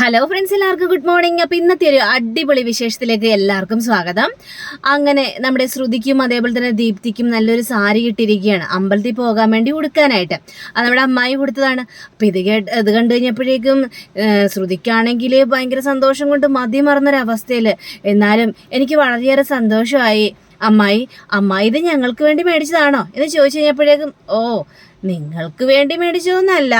Hello friends എല്ലാവർക്കും good morning അപ്പം ഇന്നത്തെ ഒരു അടിപൊളി വിശേഷത്തിലേക്ക് എല്ലാവർക്കും സ്വാഗതം. അങ്ങനെ നമ്മുടെ ശ്രുതിക്കും അതേപോലെ തന്നെ ദീപ്തിക്കും നല്ലൊരു സാരി കിട്ടിയിരിക്കുകയാണ്. അമ്പലത്തിൽ പോകാൻ വേണ്ടി ഉടുക്കാനായിട്ട്. അത് നമ്മുടെ അമ്മായി കൊടുത്തതാണ്. അപ്പം ഇത് കേട്ട് ഇത് കണ്ടു കഴിഞ്ഞപ്പോഴേക്കും ശ്രുതിക്കാണെങ്കിൽ ഭയങ്കര സന്തോഷം കൊണ്ട് മതി മറന്നൊരവസ്ഥയിൽ. എന്നാലും എനിക്ക് വളരെയേറെ സന്തോഷമായി. അമ്മായി അമ്മായി ഇത് ഞങ്ങൾക്ക് വേണ്ടി മേടിച്ചതാണോ? എന്ന് ചോദിച്ചു കഴിഞ്ഞപ്പോഴേക്കും ഓ നിങ്ങൾക്ക് വേണ്ടി മേടിച്ചതൊന്നല്ല.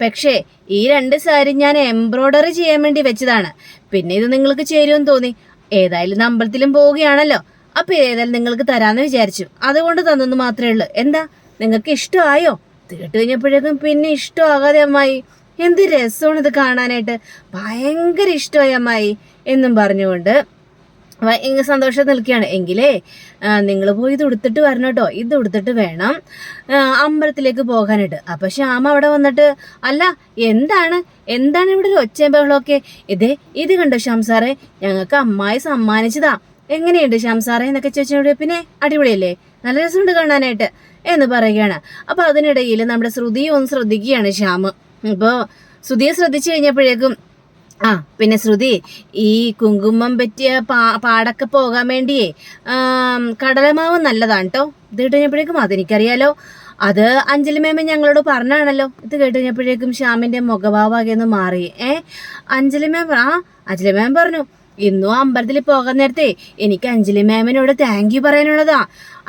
പക്ഷേ ഈ രണ്ട് സാരി ഞാൻ എംബ്രോയ്ഡറി ചെയ്യാൻ വേണ്ടി വെച്ചതാണ്. പിന്നെ ഇത് നിങ്ങൾക്ക് ചേരുമെന്ന് തോന്നി. ഏതായാലും അമ്പലത്തിലും പോവുകയാണല്ലോ. അപ്പൊ ഏതായാലും നിങ്ങൾക്ക് തരാന്ന് വിചാരിച്ചു. അതുകൊണ്ട് തന്നെന്ന് മാത്രമേ ഉള്ളൂ. എന്താ? നിങ്ങൾക്ക് ഇഷ്ടമായോ? തീട്ട് കഴിഞ്ഞപ്പോഴേക്കും പിന്നെ ഇഷ്ടമാകാതെ അമ്മായി. എന്ത് രസമാണ് ഇത് കാണാനായിട്ട്. ഭയങ്കര ഇഷ്ടമായി അമ്മായി എന്നും പറഞ്ഞുകൊണ്ട് സന്തോഷം നിൽക്കുകയാണ്. എങ്കിലേ നിങ്ങൾ പോയി ഇത് ഉടുത്തിട്ട് വരണം കേട്ടോ. ഇത് ഉടുത്തിട്ട് വേണം അമ്പലത്തിലേക്ക് പോകാനായിട്ട്. അപ്പം ശ്യാമ അവിടെ വന്നിട്ട് അല്ല എന്താണ്? എന്താണ് ഇവിടെ ഒരു ഒച്ചയും ബഹളമൊക്കെ ഇതേ ഇത് കണ്ടോ ശ്യാം സാറേ? ഞങ്ങൾക്ക് അമ്മായി സമ്മാനിച്ചതാ. എങ്ങനെയുണ്ട് ശ്യാം സാറേ? എന്നൊക്കെ ചോദിച്ചോടെ പിന്നെ അടിപൊളിയല്ലേ? നല്ല രസമുണ്ട് കാണാനായിട്ട് എന്ന് പറയുകയാണ്. അപ്പം അതിനിടയിൽ നമ്മുടെ ശ്രുതിയെ ഒന്ന് ശ്രദ്ധിക്കുകയാണ് ശ്യാമ്. ഇപ്പോൾ ശ്രുതിയെ ശ്രദ്ധിച്ചു കഴിഞ്ഞപ്പോഴേക്കും ആ പിന്നെ ശ്രുതി ഈ കുങ്കുമം പറ്റിയ പാ പാടൊക്കെ പോകാൻ വേണ്ടിയേ കടലമാവ് നല്ലതാണ് കേട്ടോ ഇത് കഴിഞ്ഞപ്പോഴേക്കും അതെനിക്കറിയാലോ. അത് അഞ്ജലി മേമ ഞങ്ങളോട് പറഞ്ഞാണല്ലോ ഇത് കേട്ട് കഴിഞ്ഞപ്പോഴേക്കും ശ്യാമിന്റെ മുഖഭാവാകെ ഒന്ന് മാറി. ഏ അഞ്ജലി മേം ആ അഞ്ജലി മേം പറഞ്ഞു ഇന്നും അമ്പലത്തിൽ പോകാൻ നേരത്തെ എനിക്ക് അഞ്ജലി മാമിനോട് താങ്ക് യു പറയാനുള്ളതാ.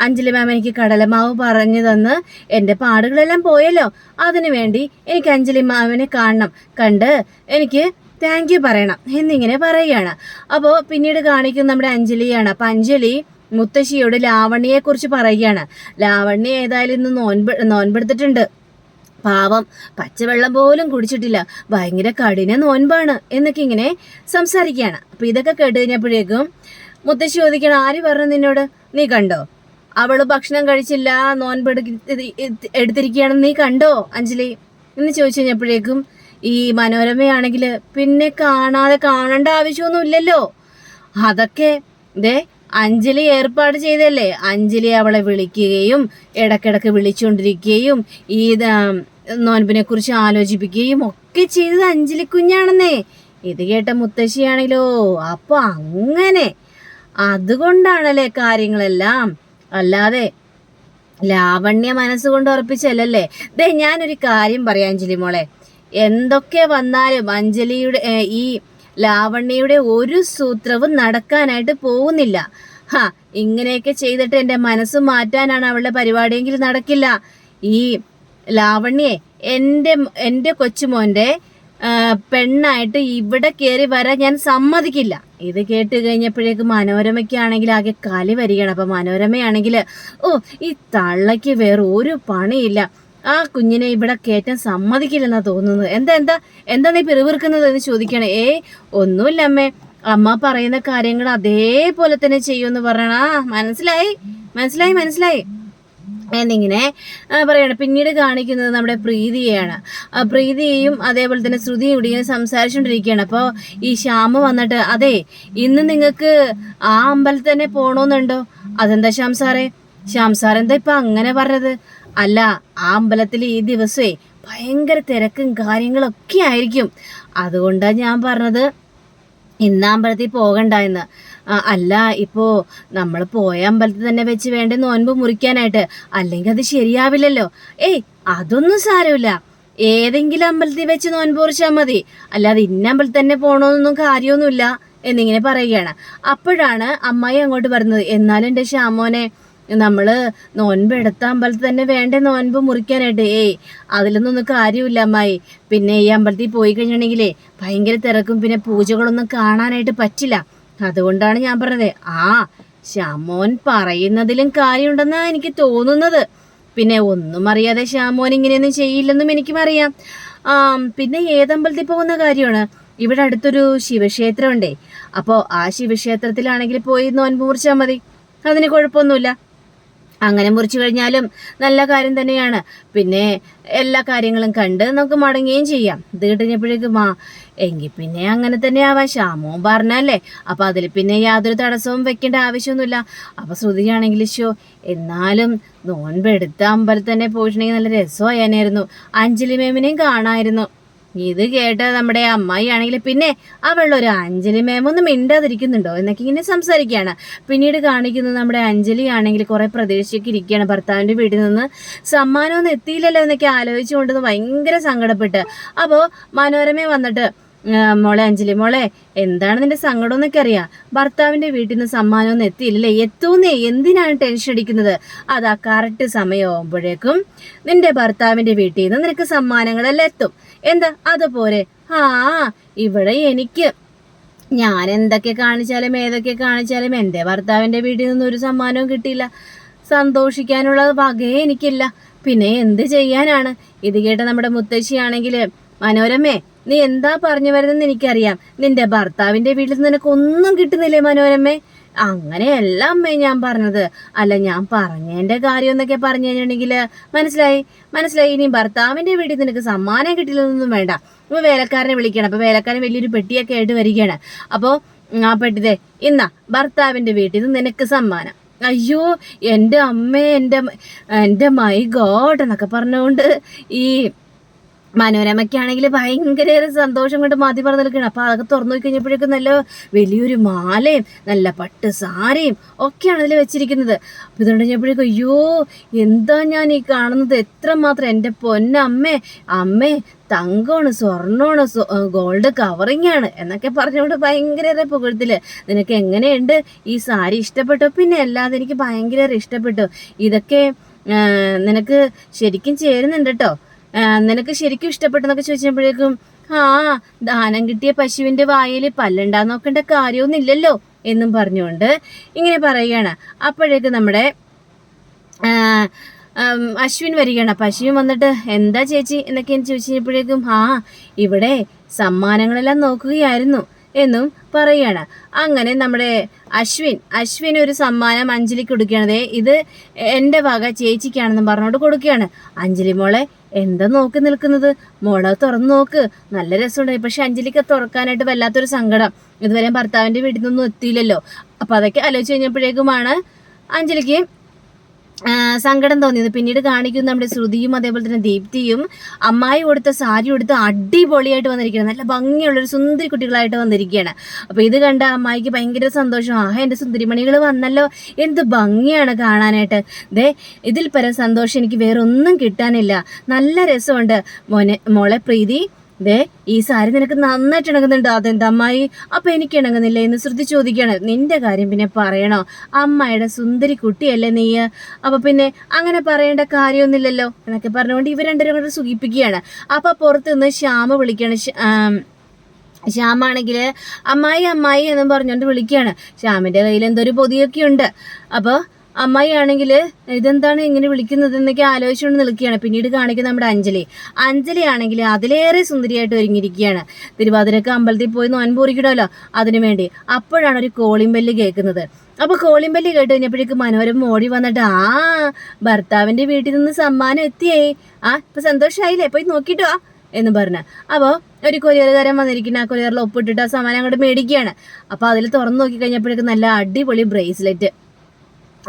അഞ്ജലി മാം എനിക്ക് കടലമാവ് പറഞ്ഞു തന്ന് എന്റെ പാടുകളെല്ലാം പോയല്ലോ. അതിനു വേണ്ടി എനിക്ക് അഞ്ജലി മാമിനെ കാണണം. കണ്ട് എനിക്ക് താങ്ക് യു പറയണം എന്നിങ്ങനെ പറയുകയാണ്. അപ്പോൾ പിന്നീട് കാണിക്കുന്നത് നമ്മുടെ അഞ്ജലിയാണ്. അപ്പം അഞ്ജലി മുത്തശ്ശിയോട് ലാവണ്യയെ കുറിച്ച് പറയുകയാണ്. ലാവണ്യ ഏതായാലും ഇന്ന് നോൻപ് നോൻപെടുത്തിട്ടുണ്ട്. പാവം പച്ചവെള്ളം പോലും കുടിച്ചിട്ടില്ല. ഭയങ്കര കഠിന നോൻപാണ് എന്നൊക്കെ ഇങ്ങനെ സംസാരിക്കുകയാണ്. അപ്പം ഇതൊക്കെ കേട്ട് കഴിഞ്ഞപ്പോഴേക്കും മുത്തശ്ശി ചോദിക്കണം ആര് പറഞ്ഞു നിന്നോട്? നീ കണ്ടോ? അവൾ ഭക്ഷണം കഴിച്ചില്ല നോൻപെടുക്കി എടുത്തി- എടുത്തിരിക്കുകയാണെന്ന് നീ കണ്ടോ അഞ്ജലി? എന്ന് ചോദിച്ചു കഴിഞ്ഞപ്പോഴേക്കും ഈ മനോരമയാണെങ്കിൽ പിന്നെ കാണാതെ കാണേണ്ട ആവശ്യമൊന്നും ഇല്ലല്ലോ അതൊക്കെ ദേ അഞ്ജലി ഏർപ്പാട് ചെയ്തല്ലേ അഞ്ജലി അവളെ വിളിക്കുകയും ഇടക്കിടക്ക് വിളിച്ചുകൊണ്ടിരിക്കുകയും ഈ നോൻപിനെ കുറിച്ച് ആലോചിപ്പിക്കുകയും ഒക്കെ ചെയ്തത് അഞ്ജലി കുഞ്ഞാണെന്നേ. ഇത് കേട്ട മുത്തശ്ശിയാണെങ്കിലോ അപ്പൊ അങ്ങനെ. അതുകൊണ്ടാണല്ലേ കാര്യങ്ങളെല്ലാം. അല്ലാതെ ലാവണ്യ മനസ്സുകൊണ്ട് ഉറപ്പിച്ചല്ലേ ദേ ഞാനൊരു കാര്യം പറയാം അഞ്ജലി മോളെ. എന്തൊക്കെ വന്നാലും അഞ്ജലിയുടെ ഈ ലാവണ്യയുടെ ഒരു സൂത്രവും നടക്കാനായിട്ട് പോകുന്നില്ല. ഹാ ഇങ്ങനെയൊക്കെ ചെയ്തിട്ട് എന്റെ മനസ്സ് മാറ്റാനാണ് അവളുടെ പരിപാടിയെങ്കിൽ നടക്കില്ല. ഈ ലാവണ്യെ എന്റെ എന്റെ കൊച്ചുമോന്റെ പെണ്ണായിട്ട് ഇവിടെ കയറി വരാൻ ഞാൻ സമ്മതിക്കില്ല. ഇത് കേട്ട് കഴിഞ്ഞപ്പോഴേക്ക് മനോരമയ്ക്കാണെങ്കിൽ ആകെ കലി വരികയാണ്. അപ്പം മനോരമയാണെങ്കിൽ ഓ ഈ തള്ളയ്ക്ക് വേറെ ഒരു പണിയില്ല. ആ കുഞ്ഞിനെ ഇവിടെ കയറ്റാൻ സമ്മതിക്കില്ലെന്നാ തോന്നുന്നത്. എന്താ എന്താ എന്താ നീ പിറുവിറുക്കുന്നത് എന്ന് ചോദിക്കണേ? ഏ ഒന്നുമില്ല അമ്മേ അമ്മ പറയുന്ന കാര്യങ്ങൾ അതേപോലെ തന്നെ ചെയ്യുമെന്ന് പറയണ ആ മനസ്സിലായി? മനസ്സിലായി മനസ്സിലായി? എന്നിങ്ങനെ പറയണം. പിന്നീട് കാണിക്കുന്നത് നമ്മുടെ പ്രീതിയെയാണ്. പ്രീതിയെയും അതേപോലെ തന്നെ ശ്രുതിയും ഇവിടെ ഇങ്ങനെ സംസാരിച്ചുകൊണ്ടിരിക്കുകയാണ്. അപ്പോൾ ഈ ശ്യാമ വന്നിട്ട് അതെ ഇന്ന് നിങ്ങൾക്ക് ആ അമ്പലത്തിൽ തന്നെ പോകണമെന്നുണ്ടോ അതെന്താ ശ്യാം സാറേ? ശ്യാം സാർ എന്താ ഇപ്പം അങ്ങനെ പറഞ്ഞത്? അല്ല ആ അമ്പലത്തിൽ ഈ ദിവസമേ ഭയങ്കര തിരക്കും കാര്യങ്ങളൊക്കെ ആയിരിക്കും. അതുകൊണ്ടാണ് ഞാൻ പറഞ്ഞത് ഇന്ന് അമ്പലത്തിൽ പോകണ്ട എന്ന്. അല്ല ഇപ്പോൾ നമ്മൾ പോയ അമ്പലത്തിൽ തന്നെ വെച്ച് വേണ്ട നോൻപ് മുറിക്കാനായിട്ട്. അല്ലെങ്കിൽ അത് ശരിയാവില്ലല്ലോ. ഏയ് അതൊന്നും സാരമില്ല. ഏതെങ്കിലും അമ്പലത്തിൽ വെച്ച് നോൻപ് മുറിച്ചാൽ മതി. അല്ലാതെ ഇന്ന അമ്പലത്തിൽ തന്നെ പോകണമെന്നൊന്നും കാര്യമൊന്നുമില്ല എന്നിങ്ങനെ പറയുകയാണ്. അപ്പോഴാണ് അമ്മായി അങ്ങോട്ട് പറഞ്ഞത് എന്നാലും എന്റെ ശ്യാമോനെ നമ്മൾ നോൻപ് എടുത്ത അമ്പലത്തിൽ തന്നെ വേണ്ട നോൻപ് മുറിക്കാനായിട്ട്. ഏയ് അതിലൊന്നും കാര്യമില്ല അമ്മായി. പിന്നെ ഈ അമ്പലത്തിൽ പോയി കഴിഞ്ഞിട്ടുണ്ടെങ്കിലേ ഭയങ്കര തിരക്കും പിന്നെ പൂജകളൊന്നും കാണാനായിട്ട് പറ്റില്ല. അതുകൊണ്ടാണ് ഞാൻ പറഞ്ഞത്. ആ ശ്യാമോൻ പറയുന്നതിലും കാര്യമുണ്ടെന്നാ എനിക്ക് തോന്നുന്നത്. പിന്നെ ഒന്നും അറിയാതെ ശ്യാമോൻ ഇങ്ങനെയൊന്നും ചെയ്യില്ലെന്നും എനിക്കും അറിയാം. ആ പിന്നെ ഏതമ്പലത്തിൽ പോകുന്ന കാര്യമാണ്? ഇവിടെ അടുത്തൊരു ശിവക്ഷേത്രമുണ്ടേ. അപ്പോ ആ ശിവക്ഷേത്രത്തിലാണെങ്കിൽ പോയി നോൻപ് മുറിച്ചാൽ മതി. അതിന് കുഴപ്പമൊന്നുമില്ല. അങ്ങനെ മുറിച്ചു കഴിഞ്ഞാലും നല്ല കാര്യം തന്നെയാണ്. പിന്നെ എല്ലാ കാര്യങ്ങളും കണ്ട് നമുക്ക് മടങ്ങുകയും ചെയ്യാം. ഇത് കിട്ടുന്നപ്പോഴേക്കും ആ എങ്കിൽ പിന്നെ അങ്ങനെ തന്നെ ആവാം ശ്യാമവും പറഞ്ഞല്ലേ അപ്പം അതിൽ പിന്നെ യാതൊരു തടസ്സവും വെക്കേണ്ട ആവശ്യമൊന്നുമില്ല. അപ്പം ശ്രുതിയാണെങ്കിൽ ഷോ എന്നാലും നോൻപെടുത്ത അമ്പലത്തിൽ തന്നെ പോയിട്ടുണ്ടെങ്കിൽ നല്ല രസമായനായിരുന്നു. അഞ്ജലി മേമിനെയും കാണാമായിരുന്നു ഇത് കേട്ട നമ്മുടെ അമ്മായി ആണെങ്കിൽ പിന്നെ ഒരു അഞ്ജലി മാം ഒന്നും മിണ്ടാതിരിക്കുന്നുണ്ടോ? എന്നൊക്കെ ഇങ്ങനെ സംസാരിക്കുകയാണ്. പിന്നീട് കാണിക്കുന്നത് നമ്മുടെ അഞ്ജലി ആണെങ്കിൽ കുറെ പ്രതീക്ഷയ്ക്ക് ഇരിക്കുകയാണ്. ഭർത്താവിന്റെ വീട്ടിൽ നിന്ന് സമ്മാനമൊന്നും എത്തിയില്ലല്ലോ എന്നൊക്കെ ആലോചിച്ചുകൊണ്ട് ഭയങ്കര സങ്കടപ്പെട്ട്. അപ്പോൾ മനോരമ വന്നിട്ട് "ആ, മോളെ അഞ്ജലി മോളെ എന്താണ് നിന്റെ സങ്കടം എന്നൊക്കെ അറിയാം. ഭർത്താവിന്റെ വീട്ടിൽ നിന്ന് സമ്മാനം ഒന്നും എത്തിയില്ലല്ലേ? എത്തൂന്നേ എന്തിനാണ് ടെൻഷൻ അടിക്കുന്നത്? അതാ കറക്റ്റ് സമയമാകുമ്പോഴേക്കും നിന്റെ ഭർത്താവിന്റെ വീട്ടിൽ നിന്ന് നിനക്ക് സമ്മാനങ്ങളെല്ലാം എത്തും. എന്താ? അതുപോലെ. ആ ഇവിടെ എനിക്ക് ഞാൻ എന്തൊക്കെ കാണിച്ചാലും ഏതൊക്കെ കാണിച്ചാലും എന്റെ ഭർത്താവിന്റെ വീട്ടിൽ നിന്ന് ഒരു സമ്മാനവും കിട്ടിയില്ല. സന്തോഷിക്കാനുള്ള വകയെ എനിക്കില്ല. പിന്നെ എന്ത് ചെയ്യാനാണ്? ഇത് കേട്ട നമ്മുടെ മുത്തശ്ശിയാണെങ്കിൽ മനോരമേ നീ എന്താ പറഞ്ഞു വരുന്നതെന്ന് എനിക്കറിയാം. നിന്റെ ഭർത്താവിന്റെ വീട്ടിൽ നിന്ന് നിനക്കൊന്നും കിട്ടുന്നില്ലേ മനോരമേ? അങ്ങനെയല്ല അമ്മേ ഞാൻ പറഞ്ഞത്. അല്ല ഞാൻ പറഞ്ഞതിന്റെ കാര്യം എന്നൊക്കെ പറഞ്ഞു കഴിഞ്ഞിട്ടുണ്ടെങ്കിൽ മനസ്സിലായി? മനസ്സിലായി. ഇനി ഭർത്താവിന്റെ വീട്ടിൽ നിനക്ക് സമ്മാനം കിട്ടില്ലെന്നൊന്നും വേണ്ട. അപ്പൊ വേലക്കാരനെ വിളിക്കണം. അപ്പൊ വേലക്കാരൻ വലിയൊരു പെട്ടിയൊക്കെ ആയിട്ട് വരികയാണ്. അപ്പോൾ ആ പെട്ടിതേ ഇന്നാ ഭർത്താവിന്റെ വീട്ടിൽ നിന്ന് നിനക്ക് സമ്മാനം. അയ്യോ എന്റെ അമ്മേ എന്റെ എന്റെ മൈ ഗോഡ് എന്നൊക്കെ പറഞ്ഞുകൊണ്ട് ഈ മനോരമയ്ക്കാണെങ്കിൽ ഭയങ്കര സന്തോഷം കൊണ്ട് മതി പറഞ്ഞു നിൽക്കണം അപ്പോൾ അതൊക്കെ തുറന്നു നോക്കി കഴിഞ്ഞപ്പോഴേക്കും നല്ല വലിയൊരു മാലയും നല്ല പട്ട് സാരയും ഒക്കെയാണ് അതിൽ വെച്ചിരിക്കുന്നത്. അപ്പോൾ ഇതുകൊണ്ട് കഴിഞ്ഞപ്പോഴേക്കും അയ്യോ എന്താ ഞാൻ ഈ കാണുന്നത്? എത്ര മാത്രം എന്റെ പൊന്നമ്മേ അമ്മേ തങ്കമാണ് സ്വർണമാണ് ഗോൾഡ് കവറിങ് ആണ് എന്നൊക്കെ പറഞ്ഞുകൊണ്ട് ഭയങ്കര പുകഴ്ത്തിൽ. നിനക്ക് എങ്ങനെയുണ്ട്? ഈ സാരി ഇഷ്ടപ്പെട്ടു? പിന്നെ അല്ലാതെ എനിക്ക് ഭയങ്കര ഇഷ്ടപ്പെട്ടു. ഇതൊക്കെ നിനക്ക് ശരിക്കും ചേരുന്നുണ്ട് കേട്ടോ നിനക്ക് ശരിക്കും ഇഷ്ടപ്പെട്ടെന്നൊക്കെ ചോദിച്ചപ്പോഴേക്കും ആ ദാനം കിട്ടിയ പശുവിന്റെ വായിൽ പല്ലുണ്ടാ നോക്കേണ്ട കാര്യമൊന്നുമില്ലല്ലോ എന്നും പറഞ്ഞുകൊണ്ട് ഇങ്ങനെ പറയുകയാണ്. അപ്പോഴേക്ക് നമ്മുടെ അശ്വിൻ വരികയാണ്. അപ്പം അശ്വിൻ വന്നിട്ട് എന്താ ചേച്ചി? എന്നൊക്കെ ചോദിച്ചപ്പോഴേക്കും ആ ഇവിടെ സമ്മാനങ്ങളെല്ലാം നോക്കുകയായിരുന്നു. എന്നും പറയുകയാണ് അങ്ങനെ നമ്മുടെ അശ്വിൻ അശ്വിൻ ഒരു സമ്മാനം അഞ്ജലിക്ക് കൊടുക്കുകയാണ്. ഇത് എന്റെ വക ചേച്ചിക്കാണെന്നും പറഞ്ഞുകൊണ്ട് കൊടുക്കുകയാണ്. അഞ്ജലി മോളെ എന്താ നോക്കി നിൽക്കുന്നത്? മോളെ തുറന്നു നോക്ക്. നല്ല രസമുണ്ടായി പക്ഷെ അഞ്ജലിക്ക് തുറക്കാനായിട്ട് വല്ലാത്തൊരു സങ്കടം. ഇതുവരെ ഭർത്താവിന്റെ വീട്ടിൽ നിന്നൊന്നും എത്തിയില്ലല്ലോ. അപ്പോൾ അതൊക്കെ ആലോചിച്ച് കഴിഞ്ഞപ്പോഴേക്കുമാണ് അഞ്ജലിക്ക് സങ്കടം തോന്നിയത്. പിന്നീട് കാണിക്കുന്ന നമ്മുടെ ശ്രുതിയും അതേപോലെ തന്നെ ദീപ്തിയും. അമ്മായി കൊടുത്ത സാരി കൊടുത്ത് അടിപൊളിയായിട്ട് വന്നിരിക്കുകയാണ്. നല്ല ഭംഗിയുള്ള ഒരു സുന്ദരി കുട്ടികളായിട്ട് വന്നിരിക്കുകയാണ്. അപ്പോൾ ഇത് കണ്ട അമ്മായിക്ക് ഭയങ്കര സന്തോഷം. ആഹ് എന്റെ സുന്ദരിമണികൾ വന്നല്ലോ. എന്ത് ഭംഗിയാണ് കാണാനായിട്ട്. ദേ ഇതിൽ പരം സന്തോഷം എനിക്ക് വേറെ ഒന്നും കിട്ടാനില്ല. നല്ല രസമുണ്ട്. മോനെ മോളെ പ്രീതി ദേ ഈ സാരി നിനക്ക് നന്നായിട്ട് ഇണങ്ങുന്നുണ്ട്. അതെന്താ അമ്മായി? അപ്പൊ എനിക്ക് ഇണങ്ങുന്നില്ല എന്ന് ശ്രുതി ചോദിക്കുകയാണ്. നിന്റെ കാര്യം പിന്നെ പറയണോ? അമ്മയുടെ സുന്ദരി കുട്ടിയല്ലേ നീ? അപ്പൊ പിന്നെ അങ്ങനെ പറയേണ്ട കാര്യമൊന്നുമില്ലല്ലോ എന്നൊക്കെ പറഞ്ഞുകൊണ്ട് ഇവർ രണ്ടുപേരും കൂടെ സുഖിപ്പിക്കുകയാണ്. അപ്പൊ പുറത്ത് നിന്ന് ശ്യാമ ആം, ശ്യാമാണെങ്കിൽ അമ്മായി അമ്മായി എന്നും പറഞ്ഞുകൊണ്ട് വിളിക്കുകയാണ്. ശ്യാമിന്റെ കയ്യിൽ എന്തൊരു പൊതിയൊക്കെ ഉണ്ട്. അപ്പോൾ അമ്മായി ആണെങ്കിൽ ഇതെന്താണ് ഇങ്ങനെ വിളിക്കുന്നത് എന്നൊക്കെ ആലോചിച്ചുകൊണ്ട് നിൽക്കുകയാണ്. പിന്നീട് കാണിക്കുന്ന നമ്മുടെ അഞ്ജലി. അഞ്ജലി ആണെങ്കിൽ അതിലേറെ സുന്ദരിയായിട്ട് ഒരുങ്ങിയിരിക്കുകയാണ്. തിരുവാതിരക്ക് അമ്പലത്തിൽ പോയി നോൻപൂറിക്കണമല്ലോ അതിനു വേണ്ടി. അപ്പോഴാണ് ഒരു കോളിംഗ് ബെല്ല് കേൾക്കുന്നത്. അപ്പൊ കോളിംഗ് ബെല്ല് കേട്ട് കഴിഞ്ഞപ്പോഴേക്കും മനോരമ ഓടി വന്നിട്ട് ആ ഭർത്താവിന്റെ വീട്ടിൽ നിന്ന് സമ്മാനം എത്തിയേ. ആ ഇപ്പൊ സന്തോഷമായില്ലേ പോയി നോക്കിട്ടോ എന്ന് പറഞ്ഞ. അപ്പോൾ ഒരു കൊറിയറുകാരൻ വന്നിരിക്കുന്ന. ആ കൊറിയറിൽ ഒപ്പിട്ടിട്ട് ആ സാമാനം അങ്ങോട്ട് മേടിക്കുകയാണ്. അപ്പോൾ അതിൽ തുറന്നു നോക്കി കഴിഞ്ഞപ്പോഴേക്കും നല്ല അടിപൊളി ബ്രേസ്ലെറ്റ്.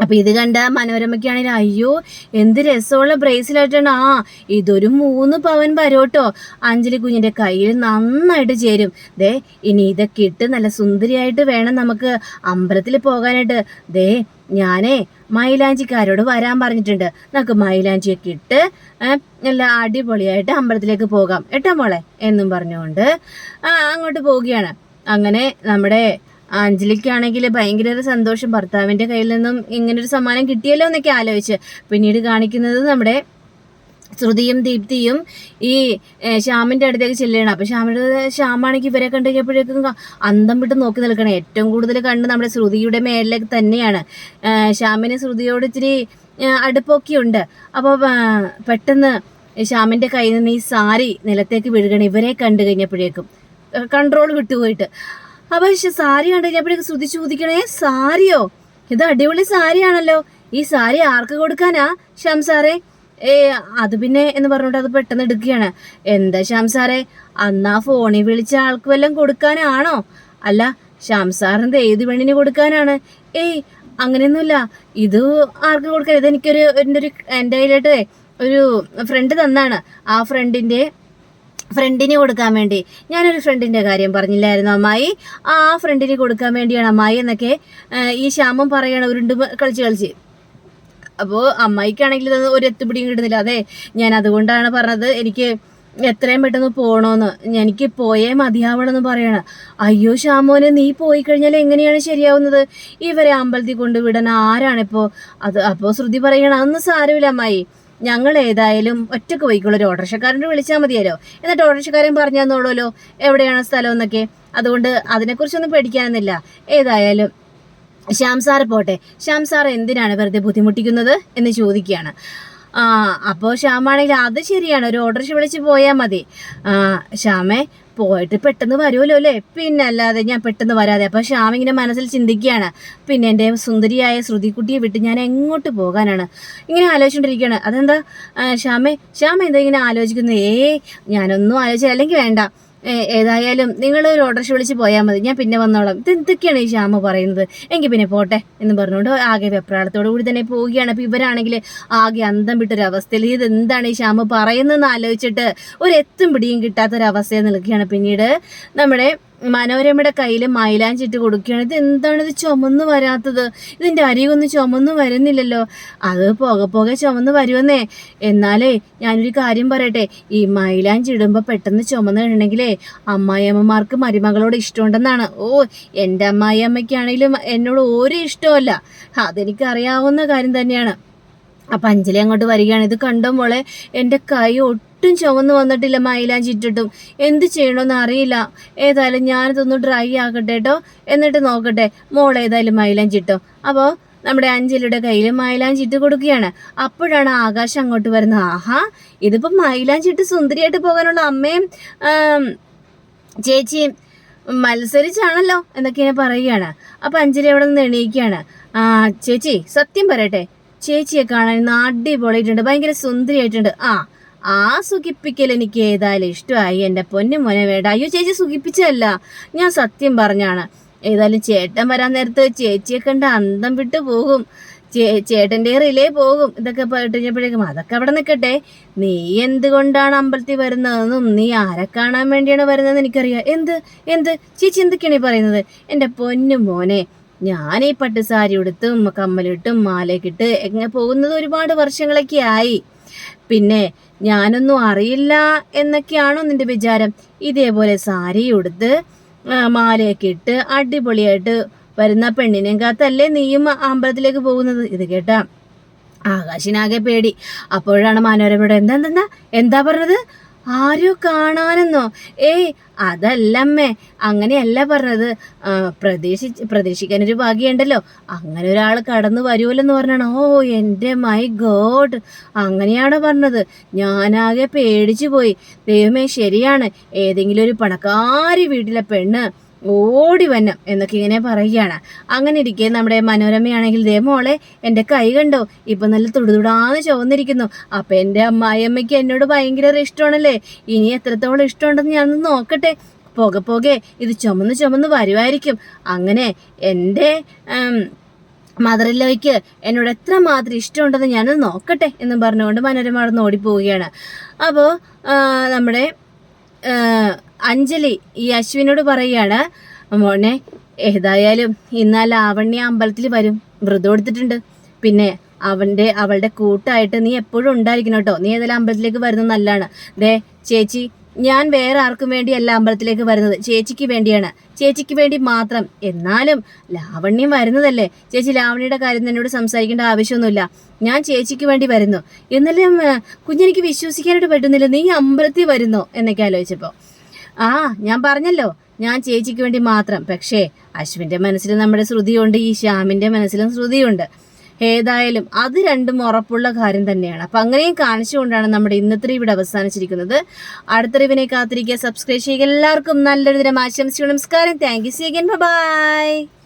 അപ്പൊ ഇത് കണ്ട മനോരമയ്ക്കാണെങ്കിൽ അയ്യോ എന്ത് രസമുള്ള ബ്രേസിലായിട്ടാണ് ആ ഇതൊരു മൂന്ന് പവൻ വരോട്ടോ. അഞ്ജലി കുഞ്ഞിന്റെ കയ്യിൽ നന്നായിട്ട് ചേരും. ദേ ഇനി ഇതൊക്കെ ഇട്ട് നല്ല സുന്ദരിയായിട്ട് വേണം നമുക്ക് അമ്പലത്തിൽ പോകാനായിട്ട്. ദേ ഞാനേ മൈലാഞ്ചിക്കാരോട് വരാൻ പറഞ്ഞിട്ടുണ്ട്. നമുക്ക് മൈലാഞ്ചിയൊക്കെ ഇട്ട് നല്ല അടിപൊളിയായിട്ട് അമ്പലത്തിലേക്ക് പോകാം. എട്ടാ മോളെ? എന്നും പറഞ്ഞുകൊണ്ട് അങ്ങോട്ട് പോവുകയാണ്. അങ്ങനെ നമ്മുടെ അഞ്ജലിക്കാണെങ്കിൽ ഭയങ്കര സന്തോഷം. ഭർത്താവിന്റെ കയ്യിൽ നിന്നും ഇങ്ങനൊരു സമ്മാനം കിട്ടിയല്ലോ എന്നൊക്കെ ആലോചിച്ച്. പിന്നീട് കാണിക്കുന്നത് നമ്മുടെ ശ്രുതിയും ദീപ്തിയും ഈ ശ്യാമിന്റെ അടുത്തേക്ക് ചെല്ലുകയാണ്. അപ്പൊ ശ്യാമിന്റെ ശ്യാമാണെങ്കിൽ ഇവരെ കണ്ടു കഴിഞ്ഞപ്പോഴേക്കും അന്തം വിട്ട് നോക്കി നിൽക്കണം. ഏറ്റവും കൂടുതൽ കണ്ട് നമ്മുടെ ശ്രുതിയുടെ മേലിലേക്ക് തന്നെയാണ്. ശ്യാമിന് ശ്രുതിയോട് ഇച്ചിരി അടുപ്പൊക്കെ ഉണ്ട്. അപ്പോൾ പെട്ടെന്ന് ശ്യാമിന്റെ കയ്യിൽ നിന്ന് ഈ സാരി നിലത്തേക്ക് വീഴുകയാണ് ഇവരെ കണ്ടു കഴിഞ്ഞപ്പോഴേക്കും കൺട്രോൾ വിട്ടുപോയിട്ട്. അപ്പൊ ശ- സാരി കണ്ടില്ല കഴിഞ്ഞപ്പോഴേക്കും ശ്രുതി ചോദിക്കണേ സാരിയോ? ഇത് അടിപൊളി സാരിയാണല്ലോ. ഈ സാരി ആർക്ക് കൊടുക്കാനാ? ശ്യാം ഏ അത് പിന്നെ എന്ന് പറഞ്ഞിട്ട് അത് പെട്ടെന്ന് എടുക്കുകയാണ്. എന്താ ശ്യാം അന്നാ ഫോണിൽ വിളിച്ച ആൾക്ക് വല്ലതും കൊടുക്കാനാണോ? അല്ല ശ്യാം സാറിന്റെ ഏത് പെണ്ണിന് കൊടുക്കാനാണ്. ഏയ് അങ്ങനെയൊന്നുമില്ല. ഇത് ആർക്ക് കൊടുക്കാൻ? ഇത് എനിക്കൊരു എന്റെ ഒരു എന്റെ ഒരു ഫ്രണ്ട് തന്നാണ്. ആ ഫ്രണ്ടിന്റെ ഫ്രണ്ടിന് കൊടുക്കാൻ വേണ്ടി. ഞാനൊരു ഫ്രണ്ടിന്റെ കാര്യം പറഞ്ഞില്ലായിരുന്നു അമ്മായി? ആ ഫ്രണ്ടിന് കൊടുക്കാൻ വേണ്ടിയാണ് അമ്മായി എന്നൊക്കെ ഈ ശ്യാമം പറയണ ഉരുണ്ട് കളിച്ച് കളിച്ച്. അപ്പോൾ അമ്മായിക്കാണെങ്കിൽ ഇത് ഒരു എത്തുപിടിയും കിട്ടുന്നില്ല. അതെ ഞാൻ അതുകൊണ്ടാണ് പറഞ്ഞത് എനിക്ക് എത്രയും പെട്ടെന്ന് പോകണമെന്ന് എനിക്ക് പോയേ മതിയാവണമെന്ന് പറയണം. അയ്യോ ശ്യാമോന് നീ പോയി കഴിഞ്ഞാൽ എങ്ങനെയാണ് ശരിയാവുന്നത്? ഇവരെ അമ്പലത്തിൽ കൊണ്ടുവിടാൻ ആരാണിപ്പോൾ അത് അപ്പോൾ ശ്രുതി പറയണ അന്ന് സാരമില്ല അമ്മായി. ഞങ്ങൾ ഏതായാലും ഒറ്റയ്ക്ക് പോയിക്കോളൂ. ഒരു ഓട്ടോറിക്ഷക്കാരനെ വിളിച്ചാൽ മതിയല്ലോ. എന്നിട്ട് ഓട്ടോറിക്ഷക്കാരൻ പറഞ്ഞു തന്നോളൂല്ലോ എവിടെയാണ് സ്ഥലം എന്നൊക്കെ. അതുകൊണ്ട് അതിനെക്കുറിച്ചൊന്നും പേടിക്കാനൊന്നുമില്ല. ഏതായാലും ശ്യാം സാറ് പോട്ടെ. ശ്യാം സാർ എന്തിനാണ് വെറുതെ ബുദ്ധിമുട്ടിക്കുന്നത് എന്ന് ചോദിക്കുകയാണ്. അപ്പോൾ ശ്യാമാണെങ്കിൽ അത് ശരിയാണ്. ഒരു ഓട്ടോറിക്ഷ വിളിച്ച് പോയാൽ മതി. ശ്യാമേ പോയിട്ട് പെട്ടെന്ന് വരുമല്ലോ അല്ലേ? പിന്നെ അല്ലാതെ ഞാൻ പെട്ടെന്ന് വരാതെ. അപ്പം ശ്യാം ഇങ്ങനെ മനസ്സിൽ ചിന്തിക്കുകയാണ്. പിന്നെ എന്റെ സുന്ദരിയായ ശ്രുതിക്കുട്ടിയെ വിട്ട് ഞാൻ എങ്ങോട്ട് പോകാനാണ്? ഇങ്ങനെ ആലോചിച്ചുകൊണ്ടിരിക്കുകയാണ്. അതെന്താ? ശ്യാമേ ശ്യാമ എന്താ ഇങ്ങനെ ആലോചിക്കുന്നത്? ഏ ഞാനൊന്നും ആലോചിച്ചില്ല. അല്ലെങ്കിൽ വേണ്ട. ഏതായാലും നിങ്ങൾ ഒരു ഓർഡർ വിളിച്ച് പോയാൽ മതി. ഞാൻ പിന്നെ വന്നോളാം. ഇത് എന്തൊക്കെയാണ് ഈ ശ്യാമ പറയുന്നത്. എങ്കിൽ പിന്നെ പോട്ടെ എന്ന് പറഞ്ഞുകൊണ്ട് ആകെ വെപ്രാളത്തോടു കൂടി തന്നെ പോവുകയാണ്. അപ്പോൾ ഇവരാണെങ്കിൽ ആകെ അന്തം വിട്ടൊരവസ്ഥയിൽ ഇത് എന്താണ് ഈ ശ്യാമ പറയുന്നതെന്ന് ആലോചിച്ചിട്ട് ഒരു എത്തും പിടിയും കിട്ടാത്തൊരവസ്ഥയിൽ നിൽക്കുകയാണ്. പിന്നീട് നമ്മുടെ മനോരമയുടെ കയ്യിൽ മൈലാഞ്ചിട്ട് കൊടുക്കുകയാണ്. ഇത് എന്താണ് ഇത് ചുമന്ന് വരാത്തത്? ഇതിന്റെ അരികൊന്നും ചുമന്ന് വരുന്നില്ലല്ലോ. അത് പോകെ പോകെ ചുമന്ന് വരുമെന്നേ. എന്നാലേ ഞാനൊരു കാര്യം പറയട്ടെ. ഈ മൈലാഞ്ചി ഇടുമ്പോൾ പെട്ടെന്ന് ചുമന്ന് ഇടണമെങ്കിലേ അമ്മായിയമ്മമാർക്ക് മരുമകളോട് ഇഷ്ടമുണ്ടെന്നാണ്. ഓ എന്റെ അമ്മായിയമ്മയ്ക്കാണെങ്കിലും എന്നോട് ഒരു ഇഷ്ടമല്ല അതെനിക്കറിയാവുന്ന കാര്യം തന്നെയാണ്. അപ്പം അഞ്ജലി അങ്ങോട്ട് വരികയാണ്. ഇത് കണ്ടോ മോളെ? എന്റെ കൈ ഒട്ടും ചുവന്ന് വന്നിട്ടില്ല. മൈലാഞ്ചി ഇട്ടിട്ടും. എന്ത് ചെയ്യണമെന്ന് അറിയില്ല. ഏതായാലും ഞാനിതൊന്ന് ഡ്രൈ ആക്കട്ടെ കേട്ടോ എന്നിട്ട് നോക്കട്ടെ. മോൾ ഏതായാലും മൈലാഞ്ചി ഇട്ടോ. അപ്പോൾ നമ്മുടെ അഞ്ജലിയുടെ കയ്യിൽ മൈലാഞ്ചി ഇട്ട് കൊടുക്കുകയാണ്. അപ്പോഴാണ് ആകാശം അങ്ങോട്ട് വരുന്നത്. ആഹാ ഇതിപ്പോൾ മൈലാഞ്ചി ഇട്ട് സുന്ദരിയായിട്ട് പോകാനുള്ള അമ്മയും ചേച്ചിയും മത്സരിച്ചാണല്ലോ എന്നൊക്കെ പറയുകയാണ്. അപ്പം അഞ്ജലി അവിടെ നിന്ന് എണീക്കുകയാണ്. ആ ചേച്ചി സത്യം പറയട്ടെ. ചേച്ചിയെ കാണാൻ ഇന്ന് അടിപൊളിയായിട്ടുണ്ട്. ഭയങ്കര സുന്ദരിയായിട്ടുണ്ട്. ആ ആ സുഖിപ്പിക്കൽ എനിക്ക് ഏതായാലും ഇഷ്ടമായി. എന്റെ പൊന്നു മോനെ വേണ്ട. അയ്യോ ചേച്ചി സുഖിപ്പിച്ചതല്ല. ഞാൻ സത്യം പറഞ്ഞാണ്. ഏതായാലും ചേട്ടൻ വരാൻ നേരത്ത് ചേച്ചിയെ കണ്ട് അന്തം വിട്ടു പോകും. ചേ ചേട്ടന്റെ റിലേ പോകും. ഇതൊക്കെ കഴിഞ്ഞപ്പോഴേക്കും അതൊക്കെ അവിടെ നിൽക്കട്ടെ. നീ എന്തുകൊണ്ടാണ് അമ്പലത്തിൽ വരുന്നതെന്നും നീ ആരെ കാണാൻ വേണ്ടിയാണ് വരുന്നതെന്ന് എനിക്കറിയാം. എന്ത്? എന്ത്? ചേച്ചി എന്തൊക്കെയാണ് ഈ പറയുന്നത്? എന്റെ പൊന്നു മോനെ ഞാൻ ഈ പട്ടുസാരി ഉടുത്തും കമ്മലിട്ടും മാലയൊക്കെ ഇട്ട് എങ്ങനെ പോകുന്നത് ഒരുപാട് വർഷങ്ങളൊക്കെ ആയി. പിന്നെ ഞാനൊന്നും അറിയില്ല എന്നൊക്കെയാണോ നിന്റെ വിചാരം? ഇതേപോലെ സാരി ഉടുത്ത് മാലയൊക്കെ ഇട്ട് അടിപൊളിയായിട്ട് വരുന്ന പെണ്ണിനെയും കാത്തല്ലേ നീയും അമ്പലത്തിലേക്ക് പോകുന്നത്? ഇത് കേട്ടാ ആകാശിനാകെ പേടി. അപ്പോഴാണ് മനോരമയുടെ എന്താ എന്താ? എന്താ പറഞ്ഞത്? ആരോ കാണാനെന്നോ? ഏയ് അതല്ലമ്മേ. അങ്ങനെയല്ല പറഞ്ഞത്. പ്രതീക്ഷിച്ച് പ്രതീക്ഷി പ്രതീക്ഷിക്കാനൊരു ഭാഗ്യമുണ്ടല്ലോ. അങ്ങനെ ഒരാൾ കടന്നു വരുമല്ലോ എന്ന് പറഞ്ഞാണ്. ഓ എന്റെ മൈ ഗോഡ്. അങ്ങനെയാണ് പറഞ്ഞത്. ഞാനാകെ പേടിച്ചു പോയി ദൈവമേ ശരിയാണ്. ഏതെങ്കിലും ഒരു പണക്കാരി വീട്ടിലെ പെണ്ണ് ഓടി വന്നു എന്നൊക്കെ ഇങ്ങനെ പറയുകയാണ്. അങ്ങനെ ഇരിക്കെ നമ്മുടെ മനോരമയാണെങ്കിൽ ദേ മോളെ എന്റെ കൈ കണ്ടോ? ഇപ്പൊ നല്ല തുടുതുടാന്ന് ചുവന്നിരിക്കുന്നു. അപ്പൊ എന്റെ അമ്മായിയമ്മയ്ക്ക് എന്നോട് ഭയങ്കര ഇഷ്ടമാണല്ലേ? ഇനി എത്രത്തോളം ഇഷ്ടമുണ്ടെന്ന് ഞാനൊന്ന് നോക്കട്ടെ. പോകെ പോകെ ഇത് ചുമന്ന് ചുമന്ന് വരുമായിരിക്കും അങ്ങനെ എന്റെ മദറിലോയ്ക്ക് എന്നോട് എത്ര മാത്രം ഇഷ്ടമുണ്ടെന്ന് ഞാനത് നോക്കട്ടെ എന്ന് പറഞ്ഞുകൊണ്ട് മനോരമ അവിടെ നിന്ന് ഓടിപ്പോവുകയാണ് അപ്പോൾ നമ്മുടെ അഞ്ജലി ഈ അശ്വിനോട് പറയുകയാണ് മോനെ ഏതായാലും ഇന്നാ ലാവണ്യ അമ്പലത്തിൽ വരും. വ്രതം എടുത്തിട്ടുണ്ട്. പിന്നെ അവന്റെ അവളുടെ കൂട്ടായിട്ട് നീ എപ്പോഴും ഉണ്ടായിരിക്കണം കേട്ടോ. നീ ഏതായാലും അമ്പലത്തിലേക്ക് വരുന്നത് നല്ലതാണ്. ദേ ചേച്ചി ഞാൻ വേറെ ആർക്കും വേണ്ടിയല്ല അമ്പലത്തിലേക്ക് വരുന്നത്. ചേച്ചിക്ക് വേണ്ടിയാണ്. ചേച്ചിക്ക് വേണ്ടി മാത്രം. എന്നാലും ലാവണ്യം വരുന്നതല്ലേ. ചേച്ചി ലാവണ്യയുടെ കാര്യം എന്നോട് സംസാരിക്കേണ്ട ആവശ്യമൊന്നുമില്ല. ഞാൻ ചേച്ചിക്ക് വേണ്ടി വരുന്നു. എന്നാലും കുഞ്ഞിനിക്ക് വിശ്വസിക്കാനായിട്ട് പറ്റുന്നില്ല. നീ അമ്പലത്തിൽ വരുന്നോ? എന്നൊക്കെ ആലോചിച്ചപ്പോൾ ആ ഞാൻ പറഞ്ഞല്ലോ. ഞാൻ ചേച്ചിക്ക് വേണ്ടി മാത്രം. പക്ഷേ അശ്വിന്റെ മനസ്സിൽ നമ്മുടെ ശ്രുതിയുണ്ട് ഈ ശ്യാമിന്റെ മനസ്സിലും ശ്രുതിയുണ്ട്. ഏതായാലും അത് രണ്ടും ഉറപ്പുള്ള കാര്യം തന്നെയാണ്. അപ്പം അങ്ങനെയും കാണിച്ചുകൊണ്ടാണ് നമ്മുടെ ഇന്നത്തെ ഇവിടെ അവസാനിച്ചിരിക്കുന്നത്. അടുത്ത റിവിനെ കാത്തിരിക്കുക. സബ്സ്ക്രൈബ് ചെയ്യുക. എല്ലാവർക്കും നല്ലൊരു ദിനം. ആശംസിക്കുന്നു നമസ്കാരം. Thank you see again bye